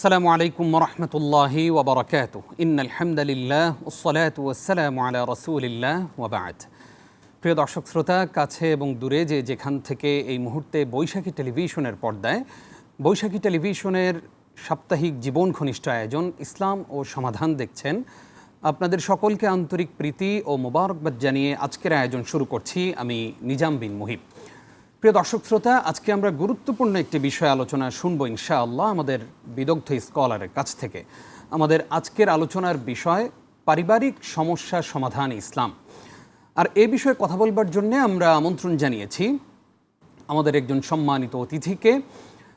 আসসালামু আলাইকুম রহমতুল্লাহি ওবরাকাত ইন আলহামদুলিল্লাহ ওসলাত ওয়াসালাম আলা রসুলিল্লাহ ওবাদ প্রিয় দর্শক শ্রোতা, কাছে এবং দূরে যে যেখান থেকে এই মুহূর্তে বৈশাখী টেলিভিশনের পর্দায়, বৈশাখী টেলিভিশনের সাপ্তাহিক জীবন ঘনিষ্ঠ আয়োজন ইসলাম ও সমাধান দেখছেন। আপনাদের সকলকে আন্তরিক প্রীতি ও মোবারকবাদ জানিয়ে আজকের আয়োজন শুরু করছি আমি নিজাম বিন মুহিব। প্রিয় দর্শক শ্রোতা, আজকে আমরা গুরুত্বপূর্ণ একটি বিষয় আলোচনা শুনব ইনশাআল্লাহ আমাদের বিদগ্ধ স্কলারের কাছ থেকে। আমাদের আজকের আলোচনার বিষয়, পারিবারিক সমস্যা সমাধান ইসলাম। আর এ বিষয়ে কথা বলবার জন্য আমরা আমন্ত্রণ জানিয়েছি আমাদের একজন সম্মানিত অতিথিকে,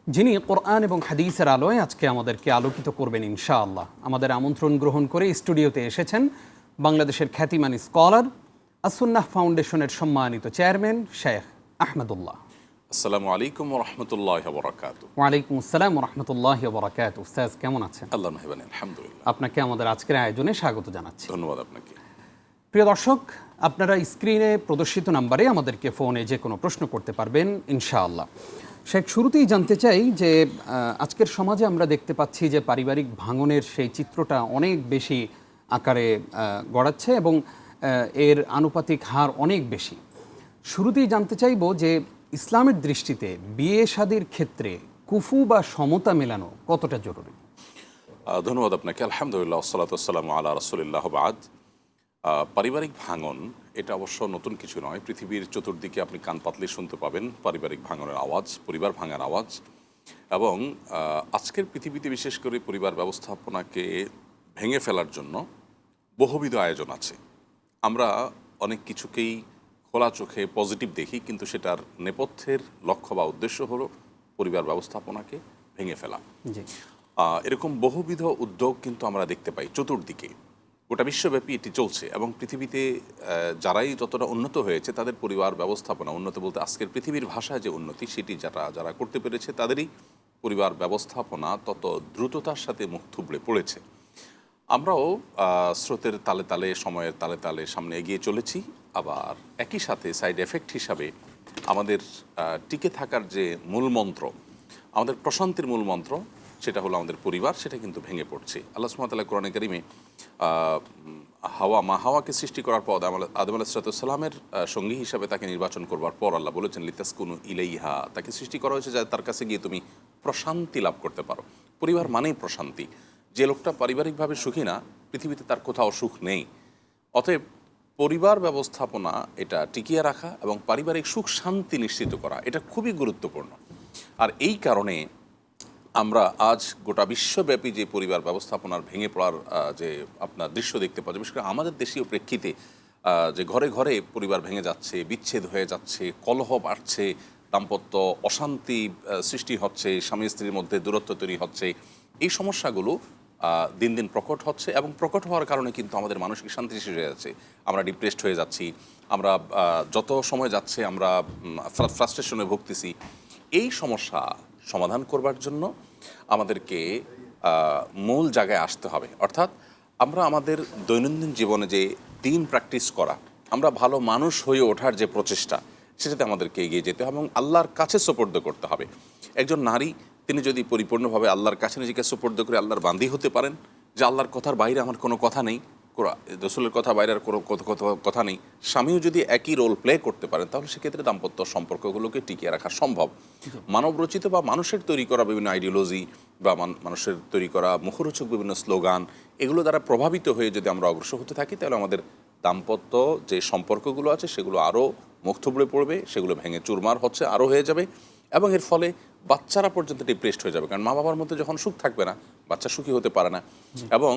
যিনি কোরআন এবং হাদিসের আলোয় আজকে আমাদেরকে আলোকিত করবেন ইনশাআল্লাহ। আমাদের আমন্ত্রণ গ্রহণ করে স্টুডিওতে এসেছেন বাংলাদেশের খ্যাতিমান স্কলার আসুন্নাহ ফাউন্ডেশনের সম্মানিত চেয়ারম্যান শেখ আহমদুল্লাহ। আসসালামু আলাইকুম রহমতুল্লাহ বরাকাত ওয়ালাইকুম আসসালাম রহমতুল্লাহ বরাকাত উস্তাজ কেমন আছেন? আল্লাহ মেহবানি আলহামদুলিল্লাহ। আপনাকে আমাদের আজকের আয়োজনে স্বাগত জানাচ্ছি। ধন্যবাদ আপনাকে। প্রিয় দর্শক আপনারা স্ক্রিনে প্রদর্শিত নাম্বারে আমাদেরকে ফোনে যে কোনো প্রশ্ন করতে পারবেন ইনশাআল্লাহ। শেখ শুরুতেই জানতে চাই যে আজকের সমাজে আমরা দেখতে পাচ্ছি যে পারিবারিক ভাঙনের সেই চিত্রটা অনেক বেশি আকারে গড়াচ্ছে এবং এর আনুপাতিক হার অনেক বেশি। শুরুতেই জানতে চাইব যে ইসলামের দৃষ্টিতে বিয়ে শাদির ক্ষেত্রে কুফু বা সমতা মেলানো কতটা জরুরি? ধন্যবাদ আপনাকে। আলহামদুলিল্লাহ সালাতাম আল্লাহ রসুলিল্লাহ বাদ। পারিবারিক ভাঙন, এটা অবশ্য নতুন কিছু নয়। পৃথিবীর চতুর্দিকে আপনি কান পাতলে শুনতে পাবেন পারিবারিক ভাঙনের আওয়াজ, পরিবার ভাঙার আওয়াজ। এবং আজকের পৃথিবীতে বিশেষ করে পরিবার ব্যবস্থাপনাকে ভেঙে ফেলার জন্য বহুবিধ আয়োজন আছে। আমরা অনেক কিছুকেই খোলা চোখে পজিটিভ দেখি কিন্তু সেটার নেপথ্যের লক্ষ্য বা উদ্দেশ্য হলো পরিবার ব্যবস্থাপনাকে ভেঙে ফেলা। এরকম বহুবিধ উদ্যোগ কিন্তু আমরা দেখতে পাই চতুর্দিকে। গোটা বিশ্বব্যাপী এটি চলছে এবং পৃথিবীতে যারাই যতটা উন্নত হয়েছে তাদের পরিবার ব্যবস্থাপনা উন্নত বলতে আজকের পৃথিবীর ভাষায় যে উন্নতি সেটি যারা যারা করতে পেরেছে তাদেরই পরিবার ব্যবস্থাপনা তত দ্রুততার সাথে মুখ থুবড়ে পড়েছে। আমরাও স্রোতের তালে তালে, সময়ের তালে তালে সামনে এগিয়ে চলেছি। আবার একই সাথে সাইড এফেক্ট হিসাবে আমাদের টিকে থাকার যে মূল মন্ত্র, আমাদের প্রশান্তির মূল মন্ত্র, সেটা হলো আমাদের পরিবার, সেটা কিন্তু ভেঙে পড়ছে। আল্লাহ সুমতাল্লাহ কোরআনে কারিমে হাওয়া, মা হাওয়াকে সৃষ্টি করার পর আদম আলাহ- আদম আলাহিসাল্লামের সঙ্গী হিসাবে তাকে নির্বাচন করবার পর আল্লাহ বলেছেন, লিতাসকুনু ইলাইহা তাকে সৃষ্টি করা হয়েছে যাতে তার কাছে গিয়ে তুমি প্রশান্তি লাভ করতে পারো। পরিবার মানেই প্রশান্তি। যে লোকটা পারিবারিকভাবে সুখী না, পৃথিবীতে তার কোথাও সুখ নেই। অতএব পরিবার ব্যবস্থাপনা এটা টিকিয়ে রাখা এবং পারিবারিক সুখ শান্তি নিশ্চিত করা, এটা খুবই গুরুত্বপূর্ণ। আর এই কারণে আমরা আজ গোটা বিশ্বব্যাপী যে পরিবার ব্যবস্থাপনার ভেঙে পড়ার যে আপনার দৃশ্য দেখতে পাওয়া যায়, বিশেষ করে আমাদের দেশীয় প্রেক্ষিতে যে ঘরে ঘরে পরিবার ভেঙে যাচ্ছে, বিচ্ছেদ হয়ে যাচ্ছে, কলহ বাড়ছে, দাম্পত্য অশান্তি সৃষ্টি হচ্ছে স্বামী স্ত্রীর মধ্যে দূরত্ব তৈরি হচ্ছে, এই সমস্যাগুলো দিন দিন প্রকট হচ্ছে এবং প্রকট হওয়ার কারণে কিন্তু আমাদের মানসিক শান্তি শেষ হয়ে যাচ্ছে। আমরা ডিপ্রেসড হয়ে যাচ্ছি, আমরা যত সময় যাচ্ছে আমরা ফ্রাস্ট্রেশনে ভুগতেছি। এই সমস্যা সমাধান করবার জন্য আমাদেরকে মূল জায়গায় আসতে হবে। অর্থাৎ আমরা আমাদের দৈনন্দিন জীবনে যে দিন প্র্যাকটিস করা, আমরা ভালো মানুষ হয়ে ওঠার যে প্রচেষ্টা, সেটাতে আমাদেরকে এগিয়ে যেতে হবে এবং আল্লাহর কাছে সোপর্দ করতে হবে। একজন নারী তিনি যদি পরিপূর্ণভাবে আল্লাহর কাছে নিজেকে সোপর্দ করে আল্লাহর বান্দি হতে পারেন, যে আল্লাহর কথার বাইরে আমার কোনো কথা নেই রসুলের কথা বাইরে কোনো কথা- নেই, স্বামীও যদি একই রোল প্লে করতে পারেন, তাহলে সেক্ষেত্রে দাম্পত্য সম্পর্কগুলোকে টিকিয়ে রাখা সম্ভব। মানবরচিত বা মানুষের তৈরি করা বিভিন্ন আইডিওলজি বা মান- মানুষের তৈরি করা মুখরোচক বিভিন্ন স্লোগান এগুলো দ্বারা প্রভাবিত হয়ে যদি আমরা অগ্রসর হতে থাকি, তাহলে আমাদের দাম্পত্য যে সম্পর্কগুলো আছে, সেগুলো আরও মুখ থুবড়ে পড়বে, সেগুলো ভেঙে চুরমার হচ্ছে, আরও হয়ে যাবে এবং এর ফলে বাচ্চারা পর্যন্ত ডিপ্রেসড হয়ে যাবে। কারণ মা বাবার মধ্যে যখন সুখ থাকবে না বাচ্চা সুখী হতে পারে না। এবং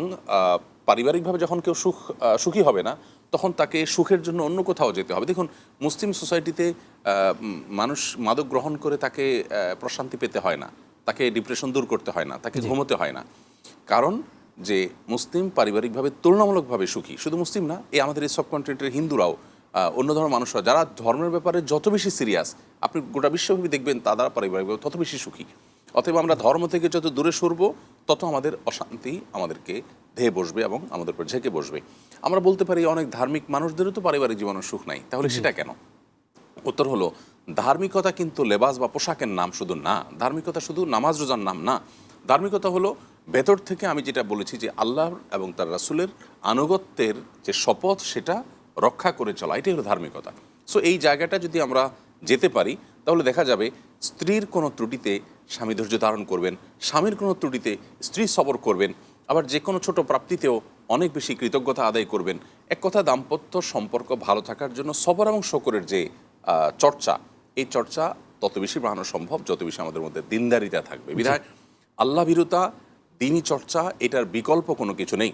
পারিবারিকভাবে যখন কেউ সুখ সুখী হবে না তখন তাকে সুখের জন্য অন্য কোথাও যেতে হবে। দেখুন মুসলিম সোসাইটিতে মানুষ মাদক গ্রহণ করে তাকে প্রশান্তি পেতে হয় না। তাকে ডিপ্রেশন দূর করতে হয় না তাকে ঘুমোতে হয় না। কারণ যে মুসলিম পারিবারিকভাবে তুলনামূলকভাবে সুখী। শুধু মুসলিম না এই আমাদের এই সাবকন্টিনেন্টের হিন্দুরাও অন্য ধর্মের মানুষরা, যারা ধর্মের ব্যাপারে যত বেশি সিরিয়াস আপনি গোটা বিশ্বব্যাপী দেখবেন তারা পারিবারিকভাবে তত বেশি সুখী। অতএব আমরা ধর্ম থেকে যত দূরে সরব, তত আমাদের অশান্তি আমাদেরকে ধেয়ে বসবে এবং আমাদের উপর ঝেঁকে বসবে। আমরা বলতে পারি অনেক ধার্মিক মানুষদেরও তো পারিবারিক জীবনের সুখ নাই। তাহলে সেটা কেন? উত্তর হলো, ধার্মিকতা কিন্তু লেবাস বা পোশাকের নাম শুধু না। ধার্মিকতা শুধু নামাজ রোজার নাম না। ধার্মিকতা হলো, ভেতর থেকে আমি যেটা বলেছি যে আল্লাহ এবং তার রাসূলের আনুগত্যের যে শপথ, সেটা রক্ষা করে চলা এটাই হলো ধার্মিকতা। সো এই জায়গাটা যদি আমরা যেতে পারি তাহলে দেখা যাবে স্ত্রীর কোনো ত্রুটিতে স্বামী ধৈর্য ধারণ করবেন স্বামীর কোনো ত্রুটিতে স্ত্রী সবর করবেন আবার যে কোনো ছোট প্রাপ্তিতেও অনেক বেশি কৃতজ্ঞতা আদায় করবেন। এক কথা দাম্পত্য সম্পর্ক ভালো থাকার জন্য সবর এবং শকরের যে চর্চা এই চর্চা তত বেশি বাড়ানো সম্ভব যত বেশি আমাদের মধ্যে দিনদারিতা থাকবে। বিধায় আল্লাহ ভীরুতা দিনী চর্চা এটার বিকল্প কোনো কিছু নেই।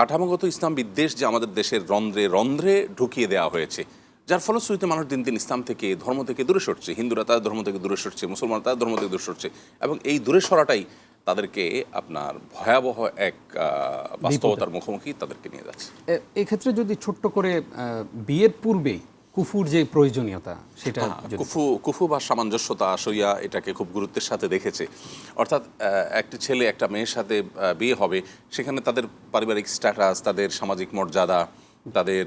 কাঠামোগত ইসলাম বিদ্বেষ যে আমাদের দেশের রন্ধ্রে রন্ধ্রে ঢুকিয়ে দেওয়া হয়েছে যার ফলশ্রুতিতে মানুষ দিন দিন ইসলাম থেকে ধর্ম থেকে দূরে সরছে। হিন্দুরা তাদের ধর্ম থেকে দূরে সরছে মুসলমান তাদের ধর্ম থেকে দূরে সরছে এবং এই দূরে সরাটাই তাদেরকে আপনার ভয়াবহ এক বাস্তবতার মুখোমুখি তাদেরকে নিয়ে যাচ্ছে। এক্ষেত্রে যদি ছোট্ট করে বিয়ের পূর্বেই কুফুর যে প্রয়োজনীয়তা সেটা কুফু কুফু বা সামঞ্জস্যতা শরিয়া এটাকে খুব গুরুত্বের সাথে দেখেছে। অর্থাৎ একটি ছেলে একটা মেয়ের সাথে বিয়ে হবে সেখানে তাদের পারিবারিক স্ট্যাটাস তাদের সামাজিক মর্যাদা তাদের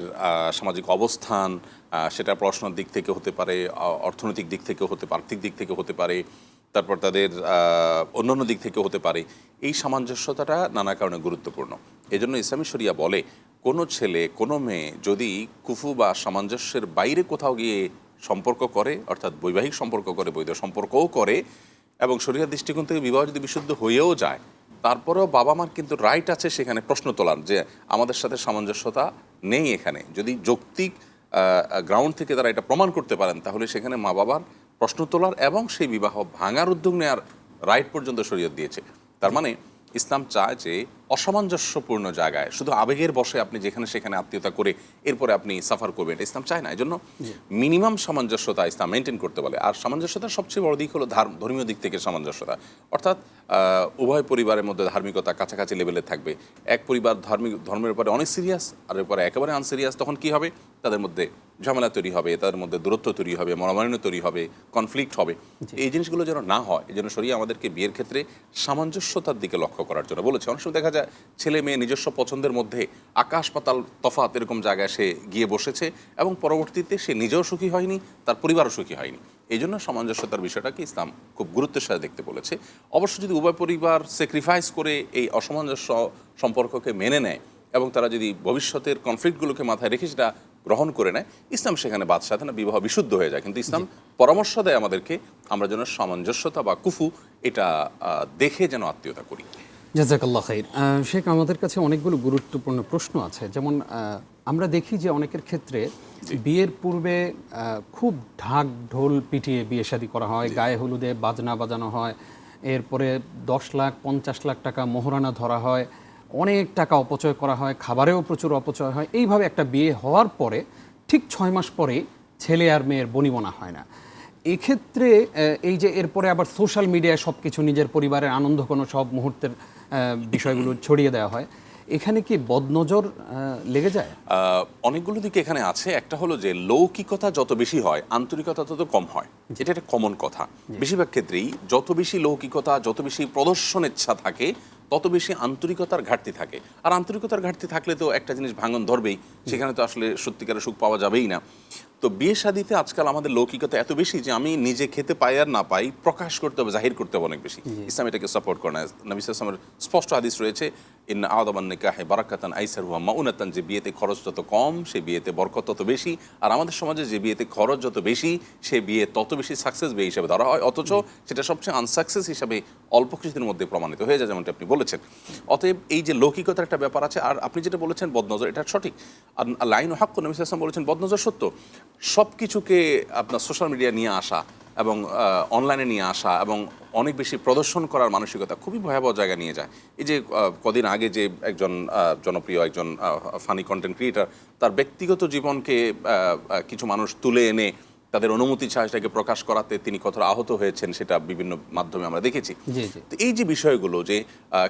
সামাজিক অবস্থান সেটা পড়াশোনার দিক থেকে হতে পারে অর্থনৈতিক দিক থেকে হতে পারে আর্থিক দিক থেকে হতে পারে তারপর তাদের অন্যান্য দিক থেকে হতে পারে। এই সামঞ্জস্যতাটা নানা কারণে গুরুত্বপূর্ণ। এজন্য ইসলামী শরিয়া বলে কোনো ছেলে, কোনো মেয়ে যদি কুফু বা সামঞ্জস্যের বাইরে কোথাও গিয়ে সম্পর্ক করে, অর্থাৎ বৈবাহিক সম্পর্ক করে, বৈধ সম্পর্কও করে এবং শরীরের দৃষ্টিকোণ থেকে বিবাহ যদি বিশুদ্ধ হয়েও যায়, তারপরেও বাবা মার কিন্তু রাইট আছে সেখানে প্রশ্ন তোলার যে আমাদের সাথে সামঞ্জস্যতা নেই এখানে। যদি যৌক্তিক গ্রাউন্ড থেকে তারা এটা প্রমাণ করতে পারেন, তাহলে সেখানে মা বাবার প্রশ্ন তোলার এবং সেই বিবাহ ভাঙার উদ্যোগ নেওয়ার রাইট পর্যন্ত শরীয়ত দিয়েছে। তার মানে ইসলাম চায় যে অসামঞ্জস্যপূর্ণ জায়গায়। শুধু আবেগের বসে আপনি যেখানে সেখানে আত্মীয়তা করে এরপরে আপনি সাফার করবেন এটা ইসলাম চায় না। এই জন্য মিনিমাম সামঞ্জস্যতা ইসলাম মেনটেন করতে বলে। আর সামঞ্জস্যতার সবচেয়ে বড় দিক হলো ধার্ম- ধর্মীয় দিক থেকে সামঞ্জস্যতা। অর্থাৎ উভয় পরিবারের মধ্যে ধার্মিকতা কাছাকাছি লেভেলে থাকবে। এক পরিবার ধার্মিক ধর্মের উপরে অনেক সিরিয়াস আর এরপরে একেবারে আনসিরিয়াস তখন কি হবে? তাদের মধ্যে ঝামেলা তৈরি হবে তাদের মধ্যে দূরত্ব তৈরি হবে মনোমালিন্য তৈরি হবে কনফ্লিক্ট হবে। এই জিনিসগুলো যেন না হয় এই জন্য সরিয়ে আমাদেরকে বিয়ের ক্ষেত্রে সামঞ্জস্যতার দিকে লক্ষ্য করার জন্য বলেছে। অনেক সময় দেখা যায় ছেলে মেয়ে নিজস্ব পছন্দের মধ্যে আকাশ পাতাল তফাত এরকম জায়গায় সে গিয়ে বসেছে এবং পরবর্তীতে সে নিজেও সুখী হয়নি তার পরিবারও সুখী হয়নি। এই জন্য সামঞ্জস্যতার বিষয়টাকে ইসলাম খুব গুরুত্বের সাথে দেখতে বলেছে। অবশ্য যদি উভয় পরিবার স্যাক্রিফাইস করে এই অসামঞ্জস্য সম্পর্ককে মেনে নেয় এবং তারা যদি ভবিষ্যতের কনফ্লিক্টগুলোকে মাথায় রেখে সেটা গ্রহণ করে নেয় ইসলাম সেখানে বাদ সাধে না বিবাহ বিশুদ্ধ হয়ে যায়। কিন্তু ইসলাম পরামর্শ দেয় আমাদেরকে আমরা যেন সামঞ্জস্যতা বা কুফু এটা দেখে যেন আত্মীয়তা করি। জাজাকাল্লাহ খাইর। শেখ আমাদের কাছে অনেকগুলো গুরুত্বপূর্ণ প্রশ্ন আছে। যেমন আমরা দেখি যে অনেকের ক্ষেত্রে বিয়ের পূর্বে খুব ঢাক ঢোল পিটিয়ে বিয়ে শাদী করা হয় গায়ে হলুদে বাজনা বাজানো হয় এরপরে দশ লাখ পঞ্চাশ লাখ টাকা মোহরানা ধরা হয় অনেক টাকা অপচয় করা হয় খাবারেও প্রচুর অপচয় হয়। এইভাবে একটা বিয়ে হওয়ার পরে ঠিক ছয় মাস পরে ছেলে আর মেয়ের বনিবনা হয় না। এক্ষেত্রে এই যে এরপরে আবার সোশ্যাল মিডিয়ায় সব কিছু নিজের পরিবারের আনন্দ কোনো সব মুহূর্তের বিষয়গুলো ছড়িয়ে দেওয়া হয়। এখানে কি বদনজর লেগে যায়? অনেকগুলো দিকে এখানে আছে। একটা হলো যে লৌকিকতা যত বেশি হয় আন্তরিকতা তত কম হয়। এটা একটা কমন কথা। বেশিরভাগ ক্ষেত্রেই যত বেশি লৌকিকতা যত বেশি প্রদর্শন ইচ্ছা থাকে তত বেশি আন্তরিকতার ঘাটতি থাকে। আর আন্তরিকতার ঘাটতি থাকলে তো একটা জিনিস ভাঙন ধরবেই। সেখানে তো আসলে সত্যিকারের সুখ পাওয়া যাবেই না। তো বিয়ে শাদিতে আজকাল আমাদের লৌকিকতা এত বেশি যে আমি নিজে খেতে পাই আর না পাই প্রকাশ করতে হবে জাহির করতে হবে অনেক বেশি। ইসলাম এটাকে সাপোর্ট করে না। নবী ইসলামের স্পষ্ট হাদিস রয়েছে ইন আদাবান নিকাহে বারাকাতান আইসার হুয়া মাউনাতান যে বিয়েতে খরচ যত কম সে বিয়েতে বরকত তত বেশি। আর আমাদের সমাজে যে বিয়েতে খরচ যত বেশি সে বিয়ে তত বেশি সাকসেস বিয়ে হিসেবে ধরা হয়। অথচ সেটা সবচেয়ে আনসাকসেস হিসাবে অল্প কিছুদিনের মধ্যে প্রমাণিত হয়ে যায় যেমনটা আপনি বলেছেন। অতএব এই যে লৌকিকতার একটা ব্যাপার আছে আর আপনি যেটা বলেছেন বদনজর এটা সঠিক। আর লাইন ও হাক্ক নবী বলেছেন বদনজর সত্য। সব কিছুকে আপনার সোশ্যাল মিডিয়া নিয়ে আসা এবং অনলাইনে নিয়ে আসা এবং অনেক বেশি প্রদর্শন করার মানসিকতা খুবই ভয়াবহ জায়গা নিয়ে যায়। এই যে কদিন আগে যে একজন জনপ্রিয় একজন ফানি কন্টেন্ট ক্রিয়েটার তার ব্যক্তিগত জীবনকে কিছু মানুষ তুলে এনে তাদের অনুমতি ছাড়া সেটাকে প্রকাশ করাতে তিনি কতটা আহত হয়েছেন সেটা বিভিন্ন মাধ্যমে আমরা দেখেছি। তো এই যে বিষয়গুলো যে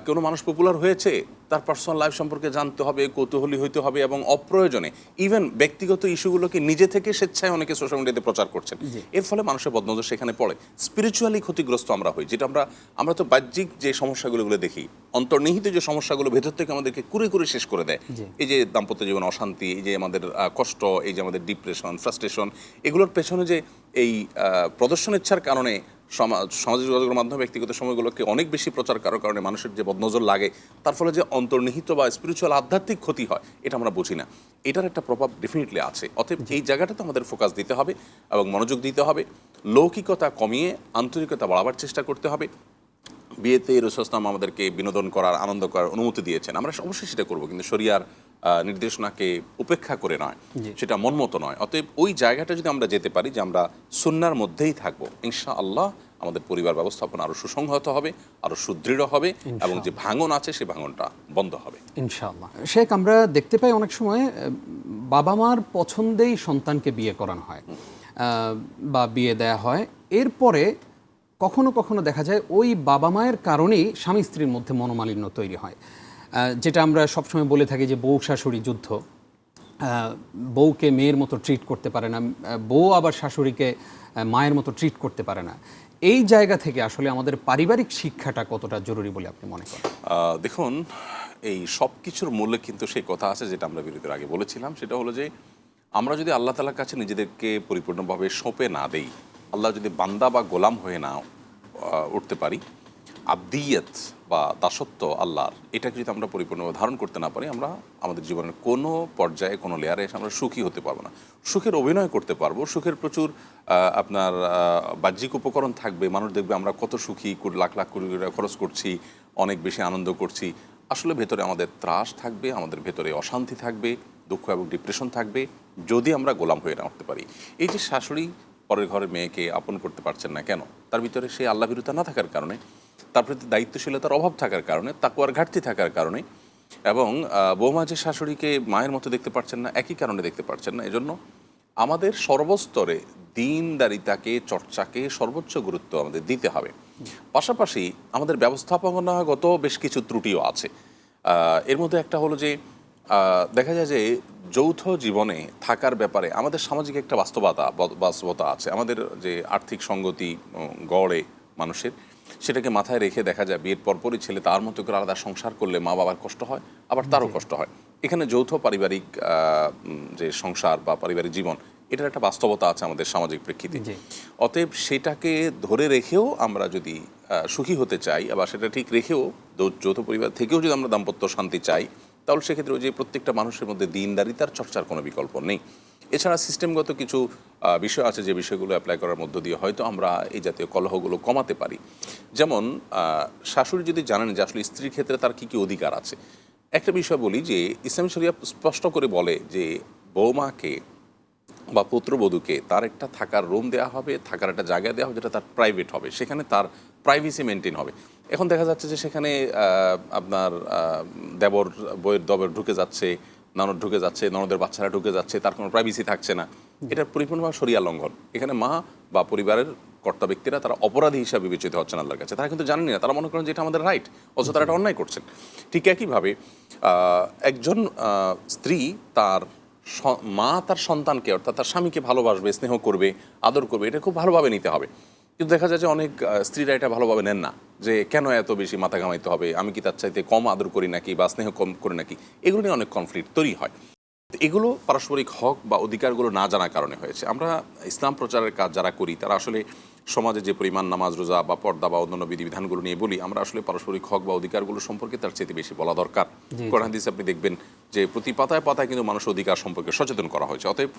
কোনো মানুষ পপুলার হয়েছে তার পার্সোনাল লাইফ সম্পর্কে জানতে হবে কৌতূহলী হইতে হবে এবং অপ্রয়োজনে ইভেন ব্যক্তিগত ইস্যুগুলোকে নিজে থেকে স্বেচ্ছায় অনেকে সোশ্যাল মিডিয়াতে প্রচার করছেন। এর ফলে মানুষের বদনজর সেখানে পড়ে। স্পিরিচুয়ালি ক্ষতিগ্রস্ত আমরা হই যেটা আমরা আমরা তো বাহ্যিক যে সমস্যাগুলো গুলো দেখি অন্তর্নিহিত যে সমস্যাগুলো ভেতর থেকে আমাদেরকে কুরে কুরে শেষ করে দেয়। এই যে দাম্পত্য জীবন অশান্তি এই যে আমাদের কষ্ট এই যে আমাদের ডিপ্রেশন ফ্রাস্ট্রেশন এগুলোর পেছনে যে এই প্রদর্শন ইচ্ছার কারণে সমাজ সামাজিক যোগাযোগের মাধ্যমে ব্যক্তিগত সময়গুলোকে অনেক বেশি প্রচার করার কারণে মানুষের যে বদনজর লাগে তার ফলে যে অন্তর্নিহিত বা স্পিরিচুয়াল আধ্যাত্মিক ক্ষতি হয় এটা আমরা বুঝি না। এটার একটা প্রভাব ডেফিনেটলি আছে। অতএব এই জায়গাটাতে আমাদের ফোকাস দিতে হবে এবং মনোযোগ দিতে হবে। লৌকিকতা কমিয়ে আন্তরিকতা বাড়াবার চেষ্টা করতে হবে। বিয়েতে রসুলাম আমাদেরকে বিনোদন করার আনন্দ করার অনুমতি দিয়েছেন। আমরা অবশ্যই সেটা করব কিন্তু শরিয়ার নির্দেশনাকে উপেক্ষা করে নয়। সেটা মনমতো নয়। অতএব ওই জায়গাটা যদি আমরা যেতে পারি যে আমরা সুন্নার মধ্যেই থাকব ইনশা আল্লাহ আমাদের পরিবার ব্যবস্থাপনা আরও সুসংহত হবে আরও সুদৃঢ় হবে এবং যে ভাঙন আছে সেই ভাঙনটা বন্ধ হবে। ইনশাআল্লাহ। শেখ আমরা দেখতে পাই অনেক সময় বাবা মার পছন্দেই সন্তানকে বিয়ে করানো হয় বা বিয়ে দেয়া হয়। এরপরে কখনো কখনো দেখা যায় ওই বাবা মায়ের কারণেই স্বামী স্ত্রীর মধ্যে মনোমালিন্য তৈরি হয়। যেটা আমরা সবসময় বলে থাকি যে বউ শাশুড়ি যুদ্ধ। বউকে মেয়ের মতো ট্রিট করতে পারে না, বউ আবার শাশুড়িকে মায়ের মতো ট্রিট করতে পারে না। এই জায়গা থেকে আসলে আমাদের পারিবারিক শিক্ষাটা কতটা জরুরি বলে আপনি মনে করেন? দেখুন, এই সব কিছুর মূল্যে কিন্তু সেই কথা আছে যেটা আমরা বিরতির আগে বলেছিলাম। সেটা হলো যে আমরা যদি আল্লাহ তালার কাছে নিজেদেরকে পরিপূর্ণভাবে সঁপে না দেই, আল্লাহ যদি বান্দা বা গোলাম হয়ে না উঠতে পারি। আব্দিয়ত বা দাসত্ব আল্লাহর, এটাকে যদি আমরা পরিপূর্ণভাবে ধারণ করতে না পারি, আমরা আমাদের জীবনের কোনো পর্যায়ে, কোনো লেয়ারে এসে আমরা সুখী হতে পারব না। সুখের অভিনয় করতে পারব, সুখের প্রচুর আপনার বাহ্যিক উপকরণ থাকবে, মানুষ দেখবে আমরা কত সুখী লাখ লাখ কোটি খরচ করছি, অনেক বেশি আনন্দ করছি। আসলে ভেতরে আমাদের ত্রাস থাকবে, আমাদের ভেতরে অশান্তি থাকবে, দুঃখ এবং ডিপ্রেশন থাকবে, যদি আমরা গোলাম হয়ে না উঠতে পারি। এই যে শাশুড়ি পরের ঘরের মেয়েকে আপন করতে পারছেন না কেন? তার ভিতরে সেই আল্লাহ বিরুদ্ধে না থাকার কারণে, তার প্রতি দায়িত্বশীলতার অভাব থাকার কারণে তাকুয়ার ঘাটতি থাকার কারণে এবং বৌমা যে শাশুড়িকে মায়ের মতো দেখতে পারছেন না, একই কারণে দেখতে পারছেন না। এজন্য আমাদের সর্বস্তরে দিনদারিতাকে, চর্চাকে সর্বোচ্চ গুরুত্ব আমাদের দিতে হবে। পাশাপাশি আমাদের ব্যবস্থাপনাগত বেশ কিছু ত্রুটিও আছে। এর মধ্যে একটা হলো যে দেখা যায় যে যৌথ জীবনে থাকার ব্যাপারে আমাদের সামাজিক একটা বাস্তবতা বাস্তবতা আছে। আমাদের যে আর্থিক সঙ্গতি গড়ে মানুষের সেটাকে মাথায় রেখে দেখা যায় বিয়ের পরপরই ছেলে তার মতো করে আলাদা সংসার করলে মা বাবার কষ্ট হয় আবার তারও কষ্ট হয়। এখানে যৌথ পারিবারিক যে সংসার বা পারিবারিক জীবন এটার একটা বাস্তবতা আছে আমাদের সামাজিক প্রেক্ষিতে। অতএব সেটাকে ধরে রেখেও আমরা যদি সুখী হতে চাই আবার সেটা ঠিক রেখেও যৌথ পরিবার থেকেও যদি আমরা দাম্পত্য শান্তি চাই তাহলে সেক্ষেত্রে ওই যে প্রত্যেকটা মানুষের মধ্যে দিনদারিতার চর্চার কোনো বিকল্প নেই। এছাড়া সিস্টেমগত কিছু বিষয় আছে যে বিষয়গুলো অ্যাপ্লাই করার মধ্য দিয়ে হয়তো আমরা এই জাতীয় কলহগুলো কমাতে পারি। যেমন শাশুড়ি যদি জানেন যে আসলে স্ত্রীর ক্ষেত্রে তার কী কী অধিকার আছে। একটা বিষয় বলি যে ইসলামী শরিয়া স্পষ্ট করে বলে যে বৌমাকে বা পুত্রবধূকে তার একটা থাকার রুম দেওয়া হবে, থাকার একটা জায়গা দেওয়া হবে যেটা তার প্রাইভেট হবে। সেখানে তার প্রাইভেসি মেনটেন হবে। এখন দেখা যাচ্ছে যে সেখানে আপনার দেবর, বইয়ের দবর ঢুকে যাচ্ছে, ননদ ঢুকে যাচ্ছে, ননদের বাচ্চারা ঢুকে যাচ্ছে, তার কোনো প্রাইভেসি থাকছে না। এটা পরিপূর্ণভাবে সরিয়া লঙ্ঘন। এখানে মা বা পরিবারের কর্তা ব্যক্তিরা তারা অপরাধী হিসাবে বিবেচিত হচ্ছেন আল্লাহর কাছে। তারা কিন্তু জানেন না, তারা মনে করেন যে এটা আমাদের রাইট অথচ তারা এটা অন্যায় করছেন। ঠিক একইভাবে একজন স্ত্রী তার মা তার সন্তানকে, অর্থাৎ তার স্বামীকে ভালোবাসবে, স্নেহ করবে, আদর করবে, এটা খুব ভালোভাবে নিতে হবে। কিন্তু দেখা যায় যে অনেক স্ত্রীরা এটা ভালোভাবে নেন না, যে কেন এত বেশি মাথা ঘামাইতে হবে, আমি কি তার চাইতে কম আদর করি নাকি বা স্নেহ কম করি নাকি, এগুলো নিয়ে অনেক কনফ্লিক্ট তৈরি হয়। এগুলো পারস্পরিক হক বা অধিকারগুলো না জানার কারণে হয়েছে। আমরা ইসলাম প্রচারের কাজ যারা করি, তারা আসলে সমাজে যে পরিমাণ নামাজ রোজা বা পর্দা বা অন্যান্য বিধিবিধানগুলো নিয়ে বলি আমরা আসলে পারস্পরিক হক বা অধিকারগুলো সম্পর্কে তার চেয়ে বেশি বলা দরকার। কোরআন হাদিসে আপনি দেখবেন যে প্রতি পাতায় পাতায় কিন্তু মানুষ অধিকার সম্পর্কে সচেতন করা হয়েছে। অতএব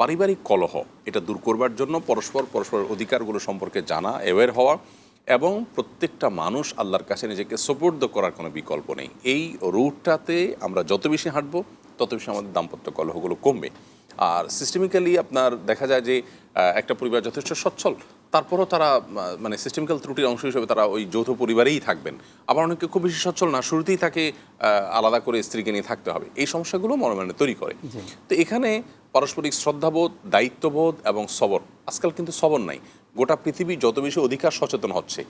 পারিবারিক কলহ এটা দূর করবার জন্য পরস্পর পরস্পরের অধিকারগুলো সম্পর্কে জানা অ্যাওয়ার হওয়া এবং প্রত্যেকটা মানুষ আল্লাহর কাছে নিজেকে সোপর্দ করার কোনো বিকল্প নেই। এই রুটটাতে আমরা যত বেশি হাঁটবো তত বেশি আমাদের দাম্পত্য কলহগুলো কমবে। আর সিস্টেমিক্যালি আপনার দেখা যায় যে একটা পরিবার যথেষ্ট সচ্ছল তারপরও তারা মানে সিস্টেমিক্যাল ত্রুটির অংশ হিসেবে তারা ওই যৌথ পরিবারেই থাকবেন। আবার অনেকে খুব বেশি সচ্ছল না শুরুতেই তাকে আলাদা করে স্ত্রীকে নিয়ে থাকতে হবে। এই সমস্যাগুলো মনে মনে তৈরি করে। তো এখানে পারস্পরিক শ্রদ্ধাবোধ দায়িত্ববোধ এবং সবর আজকাল কিন্তু সবর নাই। গোটা পৃথিবী যত বেশি অধিকার সচেতন হচ্ছে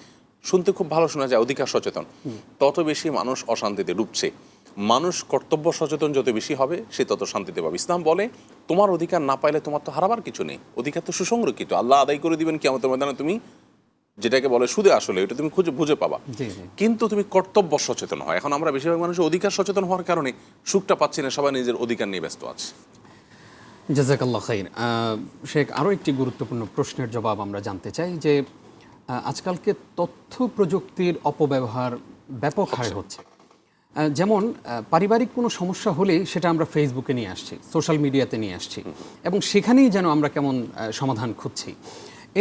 শুনতে খুব ভালো শোনা যায় অধিকার সচেতন। তত বেশি মানুষ অশান্তিতে ডুবছে। মানুষ কর্তব্য সচেতন যত বেশি হবে সে তত শান্তিতে পাবে। ইসলাম বলে তোমার অধিকার না পাইলে তোমার তো হারাবার কিছু নেই। অধিকার তো সুসংরক্ষিত। আল্লাহ আদায় করে দিবেন কি আমাদের ময়দানে তুমি যেটাকে বলে সুদে আসলে এটা তুমি খুঁজে বুঝে পাবা। কিন্তু তুমি কর্তব্য সচেতন হয়। এখন আমরা বেশিরভাগ মানুষ অধিকার সচেতন হওয়ার কারণে সুখটা পাচ্ছি না সবাই নিজের অধিকার নিয়ে ব্যস্ত আছে। জাজাকাল্লাহ খাইর। আহ, শেখ আরও একটি গুরুত্বপূর্ণ প্রশ্নের জবাব আমরা জানতে চাই যে আজকালকে তথ্য প্রযুক্তির অপব্যবহার ব্যাপক হারে হচ্ছে। আহ, যেমন পারিবারিক কোনো সমস্যা হলেই সেটা আমরা ফেসবুকে নিয়ে আসছি সোশ্যাল মিডিয়াতে নিয়ে আসছি এবং সেখানেই যেন আমরা কেমন সমাধান খুঁজছি।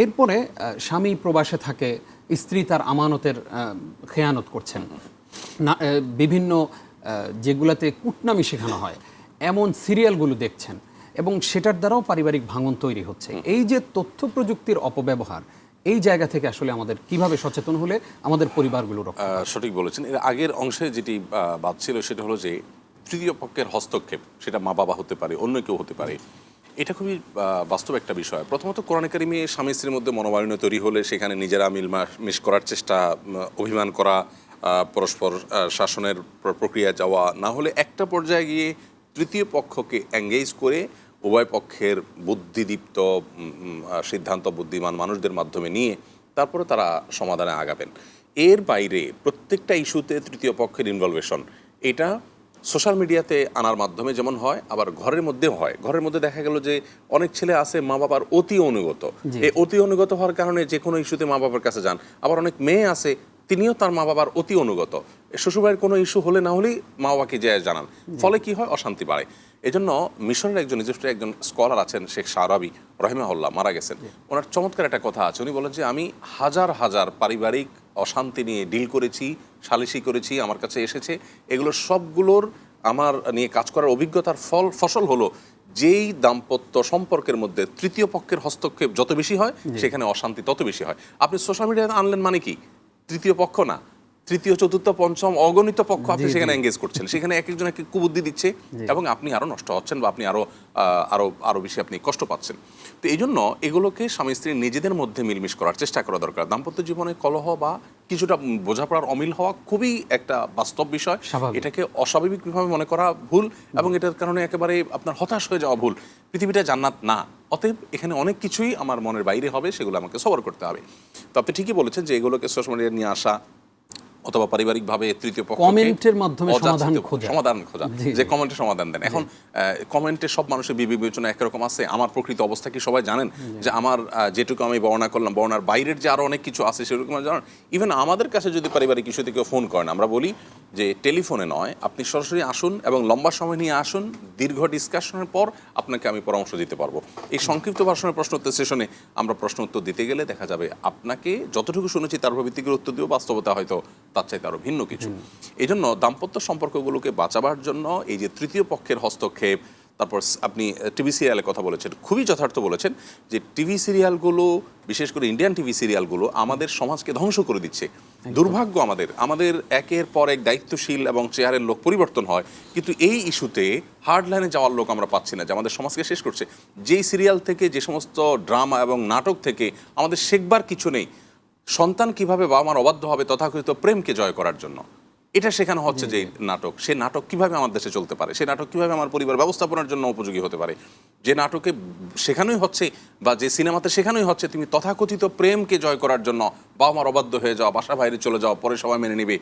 এরপরে স্বামী প্রবাসে থাকে, স্ত্রী তার আমানতের খেয়ানত করছেন। না বিভিন্ন যেগুলাতে কুটনামি শেখানো হয়, এমন সিরিয়ালগুলো দেখছেন এবং সেটার দ্বারাও পারিবারিক ভাঙন তৈরি হচ্ছে। এই যে তথ্য প্রযুক্তির অপব্যবহার এই জায়গা থেকে আসলে আমাদের কীভাবে সচেতন হলে আমাদের পরিবারগুলো সঠিক বলেছেন। এর আগের অংশে যেটি বাদ ছিল সেটা হলো যে তৃতীয় পক্ষের হস্তক্ষেপ, সেটা মা বাবা হতে পারে, অন্য কেউ হতে পারে। এটা খুবই বাস্তব একটা বিষয়। প্রথমত কোরআন কারিমে স্বামী স্ত্রীর মধ্যে মনোমালিন্য তৈরি হলে সেখানে নিজেরা মিল মিশ করার চেষ্টা অভিমান করা পরস্পর শাসনের প্রক্রিয়া যাওয়া, না হলে একটা পর্যায়ে গিয়ে তৃতীয় পক্ষকে এঙ্গেজ করে উভয় পক্ষের বুদ্ধিদীপ্ত সিদ্ধান্ত বুদ্ধিমান মানুষদের মাধ্যমে নিয়ে তারপরে তারা সমাধানে আগাবেন। এর বাইরে প্রত্যেকটা ইস্যুতে তৃতীয় পক্ষের ইনভলভেশন এটা সোশ্যাল মিডিয়াতে আনার মাধ্যমে যেমন হয় আবার ঘরের মধ্যেও হয়। ঘরের মধ্যে দেখা গেল যে অনেক ছেলে আছে মা বাবার অতি অনুগত। এই অতি অনুগত হওয়ার কারণে যে কোনো ইস্যুতে মা বাবার কাছে যান। আবার অনেক মেয়ে আছে তিনিও তার মা বাবার অতি অনুগত। শ্বশুরবাড়ির কোনো ইস্যু হলে না হলেই মা বাবাকে যায় জানান। ফলে কি হয়? অশান্তি বাড়ে। এজন্য মিশরের একজন নিজস্ব একজন স্কলার আছেন শেখ সারাবি রহিমাহুল্লাহ মারা গেছেন। ওনার চমৎকার একটা কথা আছে। উনি বলেন যে আমি হাজার হাজার পারিবারিক অশান্তি নিয়ে ডিল করেছি সালিশি করেছি আমার কাছে এসেছে। এগুলো সবগুলোর আমার নিয়ে কাজ করার অভিজ্ঞতার ফল ফসল হলো যেই দাম্পত্য সম্পর্কের মধ্যে তৃতীয় পক্ষের হস্তক্ষেপ যত বেশি হয় সেখানে অশান্তি তত বেশি হয়। আপনি সোশ্যাল মিডিয়াতে আনলেন মানে কি? তৃতীয় পক্ষ না। তৃতীয় চতুর্থ পঞ্চম অগণিত পক্ষ আপনি সেখানে এঙ্গেজ করছেন। সেখানে এক একজন এক কুবুদ্ধি দিচ্ছে এবং আপনি আরও নষ্ট হচ্ছেন বা আপনি আরও আহ, আরও আরও বেশি আপনি কষ্ট পাচ্ছেন। তো এই জন্য এগুলোকে স্বামী স্ত্রী নিজেদের মধ্যে মিলমিশ করার চেষ্টা করা দরকার। দাম্পত্য জীবনে কলহ বা কিছুটা বোঝাপড়ার অমিল হওয়া খুবই একটা বাস্তব বিষয়। এটাকে অস্বাভাবিকভাবে মনে করা ভুল এবং এটার কারণে একেবারে আপনার হতাশ হয়ে যাওয়া ভুল। পৃথিবীটা জান্নাত না। অতএব এখানে অনেক কিছুই আমার মনের বাইরে হবে সেগুলো আমাকে সবার করতে হবে। তো আপনি ঠিকই বলেছেন যে এগুলোকে সোশ্যাল মিডিয়া নিয়ে আসা অথবা পারিবারিকভাবে তৃতীয় পক্ষ কমেন্টের মাধ্যমে সমাধান খোঁজা। সমাধান খোঁজা। যে কমেন্টে সমাধান দেন। এখন কমেন্টে সব মানুষের বিবে- বিবেচনা একরকম আছে। আমার প্রকৃত অবস্থা কি সবাই জানেন? যে আমার যেটুকু আমি বর্ণনা করলাম বর্ণার বাইরের যে আরও অনেক কিছু আছে সেরকম জানেন ইভেন আমাদের কাছে যদি পারিবারিক ইস্যুতে কেউ ফোন করেন আমরা বলি যে টেলিফোনে নয় আপনি সরাসরি আসুন এবং লম্বা সময় নিয়ে আসুন দীর্ঘ ডিসকাশনের পর আপনাকে আমি পরামর্শ দিতে পারব। এই সংক্ষিপ্ত ভাষণের প্রশ্ন উত্তর সেশনে আমরা প্রশ্ন উত্তর দিতে গেলে দেখা যাবে আপনাকে যতটুকু শুনেছি তার ভিত্তি করে উত্তর দিও বাস্তবতা হয়তো তার চাইতে আরও ভিন্ন কিছু। এই জন্য দাম্পত্য সম্পর্কগুলোকে বাঁচাবার জন্য এই যে তৃতীয় পক্ষের হস্তক্ষেপ তারপর আপনি টিভি সিরিয়ালের কথা বলেছেন খুবই যথার্থ বলেছেন যে টিভি সিরিয়ালগুলো বিশেষ করে ইন্ডিয়ান টিভি সিরিয়ালগুলো আমাদের সমাজকে ধ্বংস করে দিচ্ছে। দুর্ভাগ্য আমাদের আমাদের একের পর এক দায়িত্বশীল এবং চেয়ারের লোক পরিবর্তন হয় কিন্তু এই ইস্যুতে হার্ড লাইনে যাওয়ার লোক আমরা পাচ্ছি না যে আমাদের সমাজকে শেষ করছে। যেই সিরিয়াল থেকে যে সমস্ত ড্রামা এবং নাটক থেকে আমাদের শেখবার কিছু নেই সন্তান কীভাবে বাবা মার অবাধ্য হবে তথাকথিত প্রেমকে জয় করার জন্য। এটা শেখানো হচ্ছে যে নাটক, সে নাটক কীভাবে আমার দেশে চলতে পারে, সে নাটক কীভাবে আমার পরিবার ব্যবস্থাপনার জন্য উপযোগী হতে পারে, যে নাটকে শেখানোই হচ্ছে বা যে সিনেমাতে শেখানোই হচ্ছে তুমি তথাকথিত প্রেমকে জয় করার জন্য বাবা মার অবাধ্য হয়ে যাওয়া বাসা বাইরে চলে যাওয়া পরে সবাই মেনে নেবে।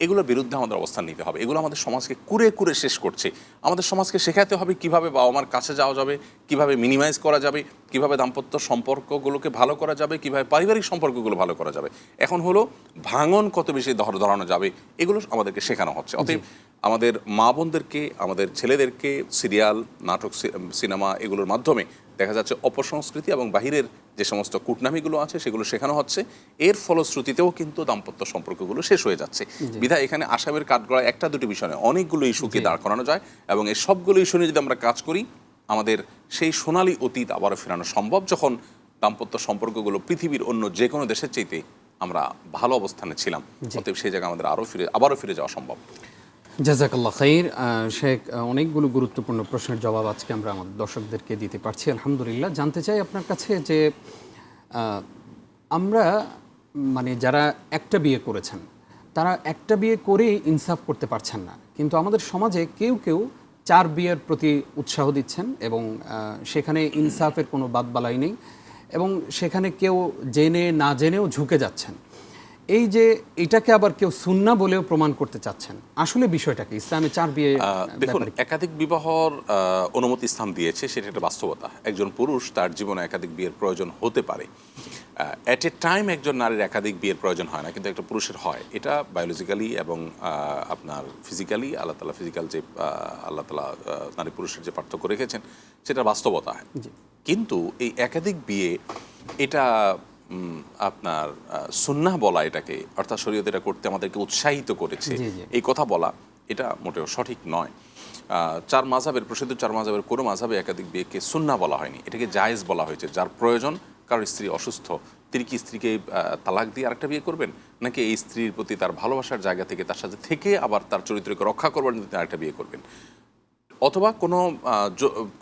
এগুলোর বিরুদ্ধে আমাদের অবস্থান নিতে হবে। এগুলো আমাদের সমাজকে কুরে কুরে শেষ করছে। আমাদের সমাজকে শেখাতে হবে কীভাবে বাবা মার কাছে যাওয়া যাবে কীভাবে মিনিমাইজ করা যাবে কীভাবে দাম্পত্য সম্পর্কগুলোকে ভালো করা যাবে কীভাবে পারিবারিক সম্পর্কগুলো ভালো করা যাবে। এখন হলো ভাঙন কত বেশি ধর ধরানো যাবে এগুলো আমাদেরকে শেখানো হচ্ছে। অতএব আমাদের মা বোনদেরকে আমাদের ছেলেদেরকে সিরিয়াল নাটক সিনেমা এগুলোর মাধ্যমে দেখা যাচ্ছে অপসংস্কৃতি এবং বাহিরের যে সমস্ত কূটনামিগুলো আছে সেগুলো শেখানো হচ্ছে। এর ফলশ্রুতিতেও কিন্তু দাম্পত্য সম্পর্কগুলো শেষ হয়ে যাচ্ছে। বিধায় এখানে আসামের কাঠগড়ায় একটা দুটি বিষয় নয় অনেকগুলো ইস্যুকে দাঁড় করানো যায় এবং এই সবগুলো ইস্যু নিয়ে যদি আমরা কাজ করি আমাদের সেই সোনালি অতীত আবারও ফেরানো সম্ভব। যখন দাম্পত্য সম্পর্কগুলো পৃথিবীর অন্য যে কোনো দেশের চাইতে আমরা ভালো অবস্থানে ছিলাম অতএব সেই জায়গায় আমাদের আরও ফিরে আবারও ফিরে যাওয়া সম্ভব। জাজাকাল্লাহ খাইর। শেখ অনেকগুলো গুরুত্বপূর্ণ প্রশ্নের জবাব আজকে আমরা আমাদের দর্শকদেরকে দিতে পারছি। আলহামদুলিল্লাহ, জানতে চাই আপনার কাছে যে আমরা মানে যারা একটা বিয়ে করেছেন, তারা একটা বিয়ে করেই ইনসাফ করতে পারছেন না। কিন্তু আমাদের সমাজে কেউ কেউ চার বিয়ের প্রতি উৎসাহ দিচ্ছেন এবং সেখানে ইনসাফের কোনো বাদবালাই নেই এবং সেখানে কেউ জেনে না জেনেও ঝুঁকে যাচ্ছেন। এই যে এটাকে আবার কেউ সুন্না বলেও প্রমাণ করতে চাচ্ছেন আসলে বিষয়টাকে ইসলামে চার বিয়ে দেখুন একাধিক বিবাহর অনুমতি ইসলাম দিয়েছে সেটা একটা বাস্তবতা। একজন পুরুষ তার জীবনে একাধিক বিয়ের প্রয়োজন হতে পারে। অ্যাট এ টাইম একজন নারীর একাধিক বিয়ের প্রয়োজন হয় না কিন্তু একটা পুরুষের হয়। এটা বায়োলজিক্যালি এবং আপনার ফিজিক্যালি আল্লাহ তালা ফিজিক্যাল যে আল্লাহ তালা নারী পুরুষের যে পার্থক্য রেখেছেন সেটা বাস্তবতা। কিন্তু এই একাধিক বিয়ে এটা আপনার সুন্না বলা এটাকে অর্থাৎ শরীয়ত এটা করতে আমাদেরকে উৎসাহিত করেছে। এই কথা বলা এটা মোটেও সঠিক নয়। চার মাঝাবের প্রসিদ্ধ চার মাঝাবের কোনো মাঝাবে একাধিক বিয়েকে সুন্না বলা হয়নি। এটাকে জায়েজ বলা হয়েছে। যার প্রয়োজন কারোর স্ত্রী অসুস্থ তিনি কি স্ত্রীকে তালাক দিয়ে আরেকটা বিয়ে করবেন? নাকি এই স্ত্রীর প্রতি তার ভালোবাসার জায়গা থেকে তার সাথে থেকে আবার তার চরিত্রকে রক্ষা করবার জন্য তিনি আরেকটা বিয়ে করবেন? অথবা কোনো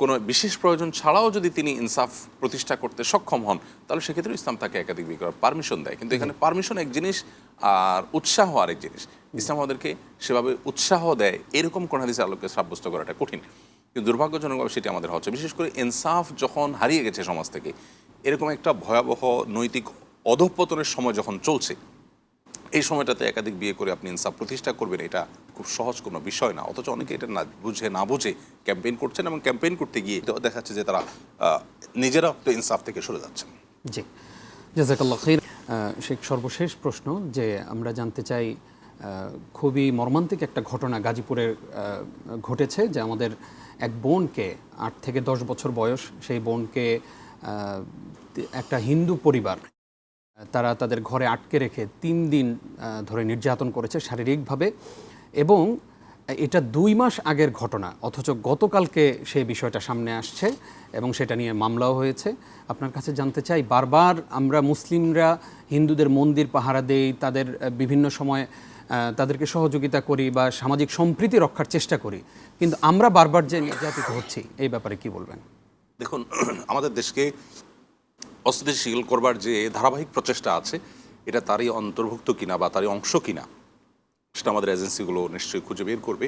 কোনো বিশেষ প্রয়োজন ছাড়াও যদি তিনি ইনসাফ প্রতিষ্ঠা করতে সক্ষম হন, তাহলে সেক্ষেত্রে ইসলাম তাকে একাধিক করার পারমিশন দেয়। কিন্তু এখানে পারমিশন এক জিনিস আর উৎসাহ আরেক জিনিস। ইসলাম আমাদেরকে সেভাবে উৎসাহ দেয়, এরকম কোন হাদিসের আলোকে সাব্যস্ত করাটা কঠিন। কিন্তু দুর্ভাগ্যজনকভাবে সেটি আমাদের হচ্ছে। বিশেষ করে ইনসাফ যখন হারিয়ে গেছে সমাজ থেকে, এরকম একটা ভয়াবহ নৈতিক অধঃপতনের সময় যখন চলছে এই সময়টাতে একাধিক বিয়ে করে আপনি ইনসাফ প্রতিষ্ঠা করবেন, এটা খুব সহজ কোনো বিষয় না। অথচ অনেকে এটা না বুঝে না বুঝে ক্যাম্পেইন করছেন এবং ক্যাম্পেইন করতে গিয়ে দেখা যাচ্ছে যে তারা নিজেরা তো ইনসাফ থেকে সরে যাচ্ছেন। জি। জাজাকাল্লাহ খির শেখ, সর্বশেষ প্রশ্ন যে আমরা জানতে চাই খুবই মর্মান্তিক একটা ঘটনা গাজীপুরের ঘটেছে যে আমাদের এক বোনকে, আট থেকে দশ বছর বয়স, সেই বোনকে একটা হিন্দু পরিবার তারা তাদের ঘরে আটকে রেখে তিন দিন ধরে নির্যাতন করেছে শারীরিকভাবে এবং এটা দুই মাস আগের ঘটনা, অথচ গতকালকে সেই বিষয়টা সামনে আসছে এবং সেটা নিয়ে মামলাও হয়েছে। আপনার কাছে জানতে চাই, বারবার আমরা মুসলিমরা হিন্দুদের মন্দির পাহারা দেই, তাদের বিভিন্ন সময় তাদেরকে সহযোগিতা করি বা সামাজিক সম্প্রীতি রক্ষার চেষ্টা করি, কিন্তু আমরা বারবার যে নির্যাতিত হচ্ছি, এই ব্যাপারে কি বলবেন? দেখুন, আমাদের দেশকে অস্থিতিশীল করবার যে ধারাবাহিক প্রচেষ্টা আছে এটা তারই অন্তর্ভুক্ত কিনা বা তারই অংশ কিনা সেটা আমাদের এজেন্সিগুলো নিশ্চয়ই খুঁজে বের করবে।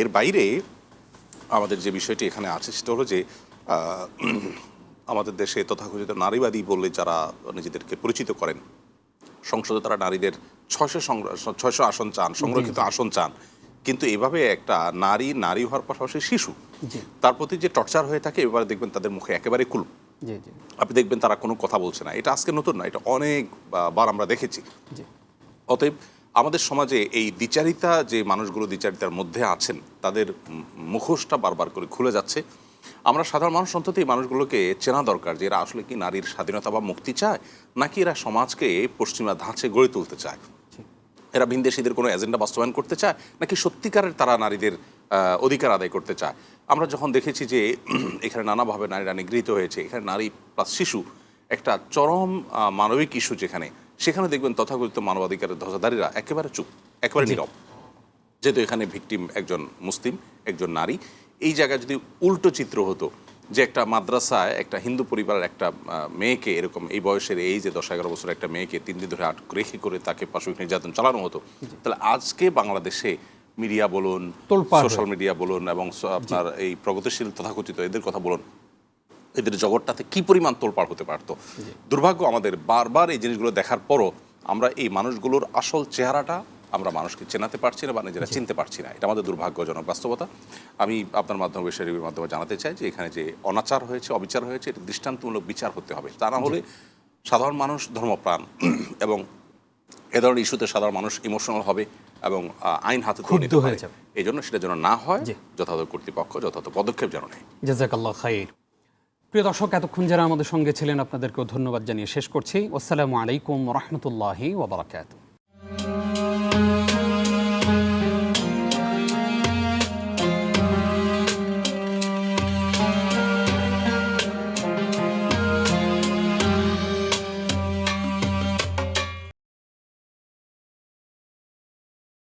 এর বাইরে আমাদের যে বিষয়টি এখানে আছে সেটা হলো যে আমাদের দেশে তথাকথিত নারীবাদী বলে যারা নিজেদেরকে পরিচিত করেন সংসদে তারা নারীদের ছয়শো ছয়শো আসন চান সংরক্ষিত আসন চান। কিন্তু এভাবে একটা নারী নারী হওয়ার পাশাপাশি শিশু তার প্রতি যে টর্চার হয়ে থাকে এবারে দেখবেন তাদের মুখে একেবারে কুল। জি জি আপনি দেখবেন তারা কোনো কথা বলছে না। এটা আজকে নতুন না এটা অনেক বার আমরা দেখেছি। অতএব আমাদের সমাজে এই দ্বিচারিতা যে মানুষগুলো দ্বিচারিতার মধ্যে আছেন তাদের মুখোশটা বারবার করে খুলে যাচ্ছে। আমরা সাধারণ মানুষ অন্তত এই মানুষগুলোকে চেনা দরকার যে এরা আসলে কি নারীর স্বাধীনতা বা মুক্তি চায় নাকি এরা সমাজকে পশ্চিমা ধাঁচে গড়ে তুলতে চায়। এরা ভিনদেশীদের কোনো এজেন্ডা বাস্তবায়ন করতে চায় নাকি সত্যিকারের তারা নারীদের অধিকার আদায় করতে চায়? আমরা যখন দেখেছি যে এখানে নানাভাবে নারীরা নিগৃহীত হয়েছে এখানে নারী প্লাস শিশু একটা চরম মানবিক ইস্যু যেখানে সেখানে দেখবেন তথাকথিত মানবাধিকারের ধ্বজাধারীরা একেবারে চুপ একেবারে নীরব। যেহেতু এখানে ভিকটিম একজন মুসলিম একজন নারী এই জায়গায় যদি উল্টো চিত্র হতো যে একটা মাদ্রাসায় একটা হিন্দু পরিবারের একটা মেয়েকে এরকম এই বয়সের এই যে দশ এগারো বছর একটা মেয়েকে তিন দিন ধরে আটক রেখে করে তাকে পাশবিক নির্যাতন চালানো হতো তাহলে আজকে বাংলাদেশে মিডিয়া বলুন তোলপাড় সোশ্যাল মিডিয়া বলুন এবং আপনার এই প্রগতিশীল তথাকথিত এদের কথা বলুন এদের জগৎটাতে কি পরিমাণ তোলপাড় হতে পারতো? দুর্ভাগ্য আমাদের বারবার এই জিনিসগুলো দেখার পরও আমরা এই মানুষগুলোর আসল চেহারাটা আমরা মানুষকে চেনাতে পারছি না বা নিজেরা চিনতে পারছি না। এটা আমাদের দুর্ভাগ্যজনক বাস্তবতা। আমি আপনার মাধ্যমে রিভিউর মাধ্যমে জানাতে চাই যে এখানে যে অনাচার হয়েছে অবিচার হয়েছে এটা দৃষ্টান্তমূলক বিচার হতে হবে। তা না হলে সাধারণ মানুষ ধর্মপ্রাণ এবং এ ধরনের ইস্যুতে সাধারণ মানুষ ইমোশনাল হবে এবং আইন হাতে ক্ষুব্ধ হয়ে যাবে। এই জন্য সেটা যেন না হয়। যথাযথ কর্তৃপক্ষ যথাযথ পদক্ষেপ যেন নেয়। জাজাকাল্লাহ খাইর। প্রিয় দর্শক এতক্ষণ যারা আমাদের সঙ্গে ছিলেন আপনাদেরকেও ধন্যবাদ জানিয়ে শেষ করছি। আসসালামু আলাইকুম রহমতুল্লাহি ওবরাকাতু